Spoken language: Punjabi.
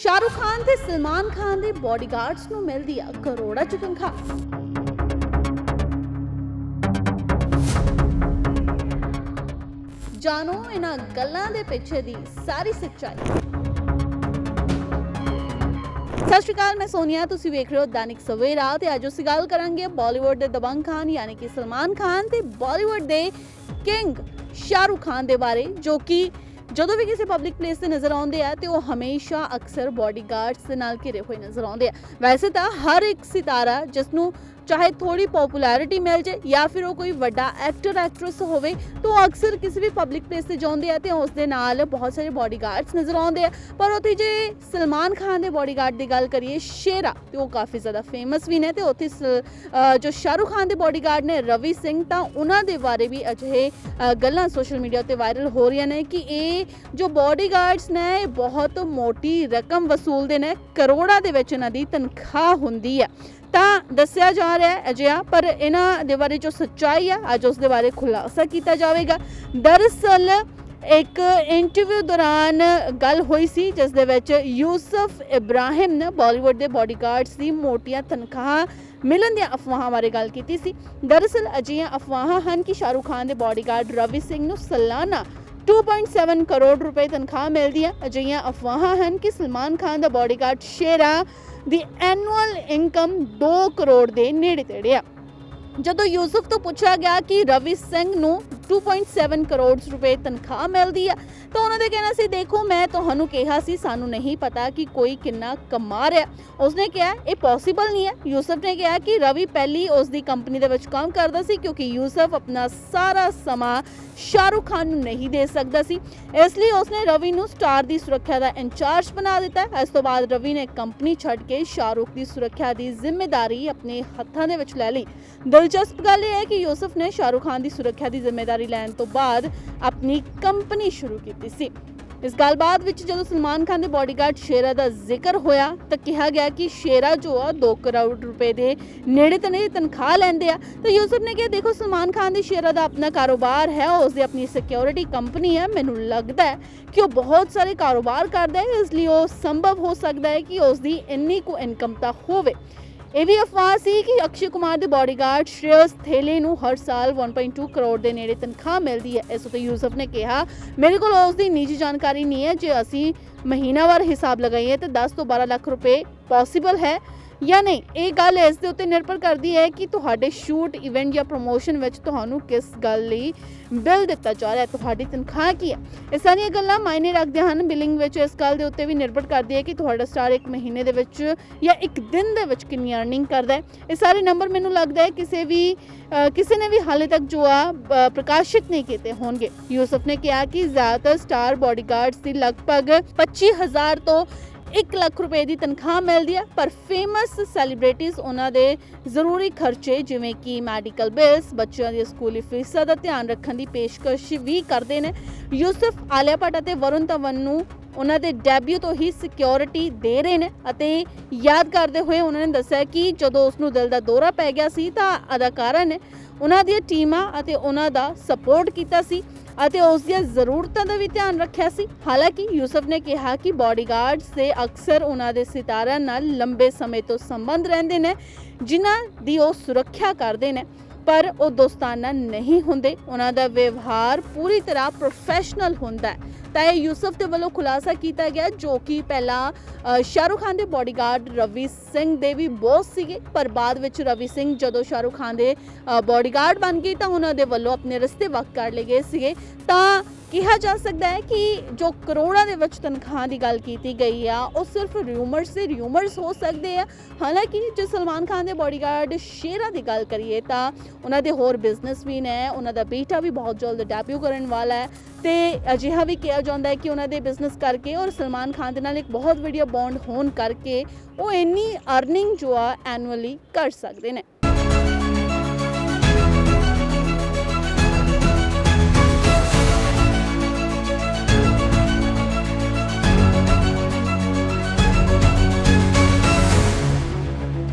ਸ਼ਾਹਰੁਖ ਖਾਨ ਤੇ ਸਲਮਾਨ ਖਾਨ ਦੇ ਬਾਡੀਗਾਰਡਸ ਨੂੰ ਮਿਲਦੀ ਆ ਕਰੋੜਾਂ ਚ ਤਨਖਾਹ ਜਾਣੋ ਇਹਨਾਂ ਗੱਲਾਂ ਦੇ ਪਿੱਛੇ ਦੀ ਸਾਰੀ ਸੱਚਾਈ ਸਤਿ ਸ਼੍ਰੀ ਅਕਾਲ ਮੈਂ ਸੋਨੀਆ ਤੁਸੀਂ ਵੇਖ ਰਹੇ ਹੋ ਦੈਨਿਕ ਸਵੇਰਾ ਤੇ ਅੱਜ ਅਸੀਂ ਗੱਲ ਕਰਾਂਗੇ ਬਾਲੀਵੁੱਡ ਦੇ ਦਬੰਗ ਖਾਨ ਯਾਨੀ ਕਿ ਸਲਮਾਨ ਖਾਨ ਤੇ ਬਾਲੀਵੁੱਡ ਦੇ ਕਿੰਗ ਸ਼ਾਹਰੁਖ ਖਾਨ ਦੇ ਬਾਰੇ ਜੋ ਕਿ ਜਦੋਂ ਵੀ ਕਿਸੇ ਪਬਲਿਕ ਪਲੇਸ ਤੇ ਨਜ਼ਰ ਆਉਂਦੇ ਆ ਤੇ ਉਹ ਹਮੇਸ਼ਾ ਅਕਸਰ ਬਾਡੀਗਾਰਡਸ ਦੇ ਨਾਲ ਘਿਰੇ ਹੋਏ ਨਜ਼ਰ ਆਉਂਦੇ ਆ। ਵੈਸੇ ਤਾਂ ਹਰ ਇੱਕ ਸਿਤਾਰਾ ਜਿਸ ਨੂੰ ਚਾਹੇ ਥੋੜੀ ਪਪੂਲੈਰਿਟੀ ਮਿਲ ਜੇ ਜਾਂ ਫਿਰ ਉਹ ਕੋਈ ਵੱਡਾ ਐਕਟਰ ਐਕਟਰੈਸ ਹੋਵੇ, ਤਾਂ ਉਹ ਅਕਸਰ ਕਿਸੇ ਵੀ ਪਬਲਿਕ ਪਲੇਸ ਤੇ ਜਾਂਦੇ ਆ ਤੇ ਉਸ ਦੇ ਨਾਲ ਬਹੁਤ ਸਾਰੇ ਬਾਡੀਗਾਰਡਸ ਨਜ਼ਰ ਆਉਂਦੇ ਆ। ਪਰ ਉੱਥੇ ਜੇ ਸਲਮਾਨ ਖਾਨ ਦੇ ਬਾਡੀਗਾਰਡ ਦੀ ਗੱਲ ਕਰੀਏ, ਸ਼ੇਰਾ, ਤੇ ਉਹ ਕਾਫੀ ਜ਼ਿਆਦਾ ਫੇਮਸ ਵੀ ਨੇ ਤੇ ਉੱਥੇ ਸ- ਜੋ ਸ਼ਾਹਰੁਖ ਖਾਨ ਦੇ ਬਾਡੀਗਾਰਡ ਨੇ ਰਵੀ ਸਿੰਘ, ਤਾਂ ਉਹਨਾਂ ਦੇ ਬਾਰੇ ਵੀ ਅਜਿਹੇ ਗੱਲਾਂ ਸੋਸ਼ਲ ਮੀਡੀਆ ਤੇ ਵਾਇਰਲ ਹੋ ਰਹੀਆਂ ਨੇ ਕਿ ਇਹ ਜੋ ਬਾਡੀਗਾਰਡਸ ਨੇ, ਇਹ ਬਹੁਤ ਮੋਟੀ ਰਕਮ ਵਸੂਲਦੇ ਨੇ, ਕਰੋੜਾਂ ਦੇ ਵਿੱਚ ਇਹਨਾਂ ਦੀ ਤਨਖਾਹ ਹੁੰਦੀ ਹੈ ਤਾਂ ਦੱਸਿਆ ਜਾ ਰਿਹਾ ਹੈ ਅਜਿਹਾ, ਪਰ ਇਹਨਾਂ ਦੇ ਬਾਰੇ ਜੋ ਸੱਚਾਈ ਹੈ, ਅੱਜ ਉਸ ਦੇ ਬਾਰੇ ਖੁਲਾਸਾ ਕੀਤਾ ਜਾਵੇਗਾ। ਦਰਅਸਲ, ਇੱਕ ਇੰਟਰਵਿਊ ਦੌਰਾਨ ਗੱਲ ਹੋਈ ਸੀ, ਜਿਸ ਦੇ ਵਿੱਚ ਯੂਸਫ ਇਬਰਾਹਿਮ ਨੇ ਬਾਲੀਵੁੱਡ ਦੇ ਬਾਡੀਗਾਰਡਸ ਦੀ ਮੋਟੀਆਂ ਤਨਖਾਹਾਂ ਮਿਲਣ ਦੀਆਂ ਅਫਵਾਹਾਂ ਬਾਰੇ ਗੱਲ ਕੀਤੀ ਸੀ। ਦਰਅਸਲ, ਅਜਿਹੀਆਂ ਅਫਵਾਹਾਂ ਹਨ ਕਿ ਸ਼ਾਹਰੁਖ ਖਾਨ ਦੇ ਬਾਡੀਗਾਰਡ ਰਵੀ ਸਿੰਘ ਨੂੰ ਸਾਲਾਨਾ 2.7 ਕਰੋੜ ਰੁਪਏ ਤਨਖਾਹ ਮਿਲਦੀ ਹੈ। ਅਜਿਹੀਆਂ ਅਫਵਾਹਾਂ ਹਨ ਕਿ ਸਲਮਾਨ ਖਾਨ ਦਾ ਬਾਡੀਗਾਰਡ ਸ਼ੇਰਾ ਦੀ ਐਨੂਅਲ ਇਨਕਮ 2 ਕਰੋੜ ਦੇ ਨੇੜੇ ਤੇੜੇ ਆ। ਜਦੋਂ ਯੂਸਫ ਤੋਂ ਪੁੱਛਿਆ ਗਿਆ ਕਿ ਰਵੀ ਸਿੰਘ ਨੂੰ 2.7 ਕਰੋੜ ਰੁਪਏ ਤਨਖਾਹ ਮਿਲਦੀ ਆ। ਤਾਂ ਉਹਨਾਂ ਦਾ ਕਹਿਣਾ ਸੀ, ਦੇਖੋ, ਮੈਂ ਤੁਹਾਨੂੰ ਕਿਹਾ ਸੀ, ਸਾਨੂੰ ਨਹੀਂ ਪਤਾ ਕਿ ਕੋਈ ਕਿੰਨਾ ਕਮਾ ਰਿਹਾ। ਉਸਨੇ ਕਿਹਾ, ਇਹ ਪੋਸੀਬਲ ਨਹੀਂ ਹੈ। ਯੂਸਫ ਨੇ ਕਿਹਾ ਕਿ ਰਵੀ ਪਹਿਲੀ ਉਸ ਦੀ ਕੰਪਨੀ ਦੇ ਵਿੱਚ ਕੰਮ ਕਰਦਾ ਸੀ, ਕਿਉਂਕਿ ਯੂਸਫ ਆਪਣਾ ਸਾਰਾ ਸਮਾਂ ਸ਼ਾਹਰੁਖ ਖਾਨ ਨੂੰ ਨਹੀਂ ਦੇ ਸਕਦਾ ਸੀ। ਇਸ ਲਈ ਉਸਨੇ ਰਵੀ ਨੂੰ ਸਟਾਰ ਦੀ ਸੁਰੱਖਿਆ ਦਾ ਇੰਚਾਰਜ ਬਣਾ ਦਿੱਤਾ। ਇਸ ਤੋਂ ਬਾਅਦ ਰਵੀ ਨੇ ਕੰਪਨੀ ਛੱਡ ਕੇ ਸ਼ਾਹਰੁਖ ਦੀ ਸੁਰੱਖਿਆ ਦੀ ਜ਼ਿੰਮੇਵਾਰੀ ਆਪਣੇ ਹੱਥਾਂ ਦੇ ਵਿੱਚ ਲੈ ਲਈ। ਦਿਲਚਸਪ ਗੱਲ ਇਹ ਹੈ ਕਿ ਯੂਸਫ ਨੇ ਸ਼ਾਹਰੁਖ ਖਾਨ ਦੀ ਸੁਰੱਖਿਆ ਦੀ ਜ਼ਿੰਮੇਵਾਰੀ ਲੈਣ ਤੋਂ ਬਾਅਦ ਆਪਣੀ ਕੰਪਨੀ ਸ਼ੁਰੂ ਕੀਤੀ ਸੀ। ਇਸ ਗੱਲਬਾਤ ਵਿੱਚ ਜਦੋਂ ਸਲਮਾਨ ਖਾਨ ਦੇ ਬਾਡੀਗਾਰਡ ਸ਼ੇਰਾ ਦਾ ਜ਼ਿਕਰ ਹੋਇਆ ਤਾਂ ਕਿਹਾ ਗਿਆ ਕਿ ਸ਼ੇਰਾ ਜੋ ਆ 2 ਕਰੋੜ ਰੁਪਏ ਦੇ ਨੇੜੇ ਤਨੇ ਤਨਖਾਹ ਲੈਂਦੇ ਆ। ਤਾਂ ਯੂਸਫ ਨੇ ਕਿਹਾ, ਦੇਖੋ, ਸਲਮਾਨ ਖਾਨ ਦੇ ਸ਼ੇਰਾ ਦਾ ਆਪਣਾ ਕਾਰੋਬਾਰ ਹੈ ਉਸ ਦੀ ਆਪਣੀ ਸਿਕਿਉਰਿਟੀ ਕੰਪਨੀ ਹੈ। ਮੈਨੂੰ ਲੱਗਦਾ ਹੈ ਕਿ ਉਹ ਬਹੁਤ ਸਾਰੇ ਕਾਰੋਬਾਰ ਕਰਦਾ ਹੈ, ਇਸ ਲਈ ਉਹ ਸੰਭਵ ਹੋ ਸਕਦਾ ਹੈ ਕਿ ਉਸ ਦੀ ਇੰਨੀ ਕੁ ਇਨਕਮ ਤਾਂ ਹੋਵੇ। ਇਹ ਵੀ ਅਫਵਾਹ ਸੀ ਕਿ ਅਕਸ਼ੇ ਕੁਮਾਰ ਦੇ ਬਾਡੀਗਾਰਡ ਸ਼੍ਰੇਅਸ ਥੇਲੇ ਨੂੰ ਹਰ ਸਾਲ 1.2 ਕਰੋੜ ਦੇ ਨੇੜੇ ਤਨਖਾਹ ਮਿਲਦੀ ਹੈ। ਇਸ ਉਤੇ ਯੂਸਫ ਨੇ ਕਿਹਾ, ਮੇਰੇ ਕੋਲ ਉਸ ਦੀ ਨਿੱਜੀ ਜਾਣਕਾਰੀ ਨਹੀਂ ਹੈ। ਜੇ ਅਸੀਂ ਮਹੀਨਾਵਾਰ ਹਿਸਾਬ ਲਗਾਈਏ ਤਾਂ 10 ਤੋਂ 12 ਲੱਖ ਰੁਪਏ ਪੋਸੀਬਲ ਹੈ। ਜਾਂ ਨਹੀਂ? ਇਹ ਗੱਲ ਇਸ ਦੇ ਉੱਤੇ ਨਿਰਭਰ ਕਰਦੀ ਹੈ ਕਿ ਤੁਹਾਡੇ ਸ਼ੂਟ, ਇਵੈਂਟ ਜਾਂ ਪ੍ਰੋਮੋਸ਼ਨ ਵਿੱਚ ਤੁਹਾਨੂੰ ਕਿਸ ਗੱਲ ਲਈ ਬਿੱਲ ਦਿੱਤਾ ਜਾ ਰਿਹਾ ਹੈ, ਤੁਹਾਡੀ ਤਨਖਾਹ ਕੀ ਹੈ? ਇਹ ਸਾਰੀਆਂ ਗੱਲਾਂ ਮਾਇਨੇ ਰੱਖਦੀਆਂ ਹਨ। ਬਿਲਿੰਗ ਵਿੱਚ ਇਸ ਗੱਲ ਦੇ ਉੱਤੇ ਵੀ ਨਿਰਭਰ ਕਰਦੀ ਹੈ ਕਿ ਤੁਹਾਡਾ ਸਟਾਰ ਇੱਕ ਮਹੀਨੇ ਦੇ ਵਿੱਚ ਜਾਂ ਇੱਕ ਦਿਨ ਦੇ ਵਿੱਚ ਕਿੰਨੀ ਅਰਨਿੰਗ ਕਰਦਾ ਹੈ। ਇਹ ਸਾਰੇ ਨੰਬਰ ਮੈਨੂੰ ਲੱਗਦਾ ਹੈ ਕਿਸੇ ਵੀ ਕਿਸੇ ਨੇ ਵੀ ਹਾਲੇ ਤੱਕ ਜੋ ਆ ਪ੍ਰਕਾਸ਼ਿਤ ਨਹੀਂ ਕੀਤੇ ਹੋਣਗੇ। ਯੂਸਫ ਨੇ ਕਿਹਾ ਕਿ ਜ਼ਿਆਦਾਤਰ ਸਟਾਰ ਬਾਡੀਗਾਰਡਸ ਦੀ ਲਗਭਗ 25000 ਤੋਂ 1 ਲੱਖ ਰੁਪਏ ਦੀ ਤਨਖਾਹ ਮਿਲਦੀ ਹੈ, ਪਰ ਫੇਮਸ ਸੈਲੀਬ੍ਰਿਟੀਜ਼ ਉਹਨਾਂ ਦੇ ਜ਼ਰੂਰੀ ਖਰਚੇ ਜਿਵੇਂ ਕਿ ਮੈਡੀਕਲ ਬਿਲਸ ਬੱਚਿਆਂ ਦੀ ਸਕੂਲੀ ਫੀਸਾਂ ਦਾ ਧਿਆਨ ਰੱਖਣ ਦੀ ਪੇਸ਼ਕਸ਼ ਵੀ ਕਰਦੇ ਨੇ। ਯੂਸਫ ਆਲਿਆ ਭੱਟ ਅਤੇ ਵਰੁਣ ਧਵਨ ਨੂੰ ਉਹਨਾਂ ਦੇ ਡੈਬਿਊ ਤੋਂ ਹੀ ਸਿਕਿਉਰਿਟੀ ਦੇ ਰਹੇ ਨੇ ਅਤੇ ਯਾਦ ਕਰਦੇ ਹੋਏ ਉਹਨਾਂ ਨੇ ਦੱਸਿਆ ਕਿ ਜਦੋਂ ਉਸ ਨੂੰ ਦਿਲ ਦਾ ਦੌਰਾ ਪੈ ਗਿਆ ਸੀ ਤਾਂ ਅਦਾਕਾਰਾ ਨੇ ਉਹਨਾਂ ਦੀਆਂ ਟੀਮਾਂ ਅਤੇ ਉਹਨਾਂ ਦਾ ਸਪੋਰਟ ਕੀਤਾ ਸੀ ਅਤੇ ਉਸ ਦੀਆਂ ਜ਼ਰੂਰਤਾਂ ਦਾ ਵੀ ਧਿਆਨ ਰੱਖਿਆ ਸੀ। ਹਾਲਾਂਕਿ ਯੂਸਫ ਨੇ ਕਿਹਾ ਕਿ ਬਾਡੀਗਾਰਡਸ ਦੇ ਅਕਸਰ ਉਹਨਾਂ ਦੇ ਸਿਤਾਰਿਆਂ ਨਾਲ ਲੰਬੇ ਸਮੇਂ ਤੋਂ ਸੰਬੰਧ ਰਹਿੰਦੇ ਨੇ, ਜਿਨ੍ਹਾਂ ਦੀ ਉਹ ਸੁਰੱਖਿਆ ਕਰਦੇ ਨੇ। ਪਰ ਉਹ ਦੋਸਤਾਨਾ ਨਹੀਂ ਹੁੰਦੇ। ਉਹਨਾਂ ਦਾ ਵਿਵਹਾਰ ਪੂਰੀ ਤਰ੍ਹਾਂ ਪ੍ਰੋਫੈਸ਼ਨਲ ਹੁੰਦਾ ਹੈ। ਤਾਂ ਇਹ ਯੂਸਫ ਦੇ ਵੱਲੋਂ ਖੁਲਾਸਾ ਕੀਤਾ ਗਿਆ ਜੋ ਕਿ ਪਹਿਲਾਂ ਸ਼ਾਹਰੁਖ ਖਾਨ ਦੇ ਬੋਡੀਗਾਰਡ ਰਵੀ ਸਿੰਘ ਦੇ ਵੀ ਬੌਸ ਸੀਗੇ, ਪਰ ਬਾਅਦ ਵਿੱਚ ਰਵੀ ਸਿੰਘ ਜਦੋਂ ਸ਼ਾਹਰੁਖ ਖਾਨ ਦੇ ਬੋਡੀਗਾਰਡ ਬਣ ਗਏ ਤਾਂ ਉਹਨਾਂ ਦੇ ਵੱਲੋਂ ਆਪਣੇ ਰਸਤੇ ਵਕ ਕਰ ਲਏ ਗਏ ਸੀਗੇ। ਤਾਂ ਕਿਹਾ ਜਾ ਸਕਦਾ ਹੈ ਕਿ ਜੋ ਕਰੋੜਾਂ ਦੇ ਵਿੱਚ ਤਨਖਾਹ ਦੀ ਗੱਲ ਕੀਤੀ ਗਈ ਆ, ਉਹ ਸਿਰਫ ਰਿਊਮਰਸ ਦੇ ਰਿਊਮਰਸ ਹੋ ਸਕਦੇ ਆ। ਹਾਲਾਂਕਿ ਜੇ ਸਲਮਾਨ ਖਾਨ ਦੇ ਬੋਡੀਗਾਰਡ ਸ਼ੇਰਾ ਦੀ ਗੱਲ ਕਰੀਏ ਤਾਂ ਉਹਨਾਂ ਦੇ ਹੋਰ ਬਿਜ਼ਨਸ ਹੈ ਉਹਨਾਂ ਦਾ ਬੇਟਾ ਵੀ ਬਹੁਤ ਜਲਦ ਡੈਬਿਊ ਕਰਨ ਵਾਲਾ ਹੈ। ਤੇ ਅਜਿਹਾ ਵੀ ਕਿਹਾ ਜਾਂਦਾ ਹੈ ਕਿ ਉਹਨਾਂ ਦੇ ਬਿਜ਼ਨਸ ਕਰਕੇ ਔਰ ਸਲਮਾਨ ਖਾਨ ਦੇ ਨਾਲ ਇੱਕ ਬਹੁਤ ਵਧੀਆ ਬੌਂਡ ਹੋਣ ਕਰਕੇ ਉਹ ਇੰਨੀ ਅਰਨਿੰਗ ਜੋ ਆ ਐਨੂਅਲੀ ਕਰ ਸਕਦੇ ਨੇ।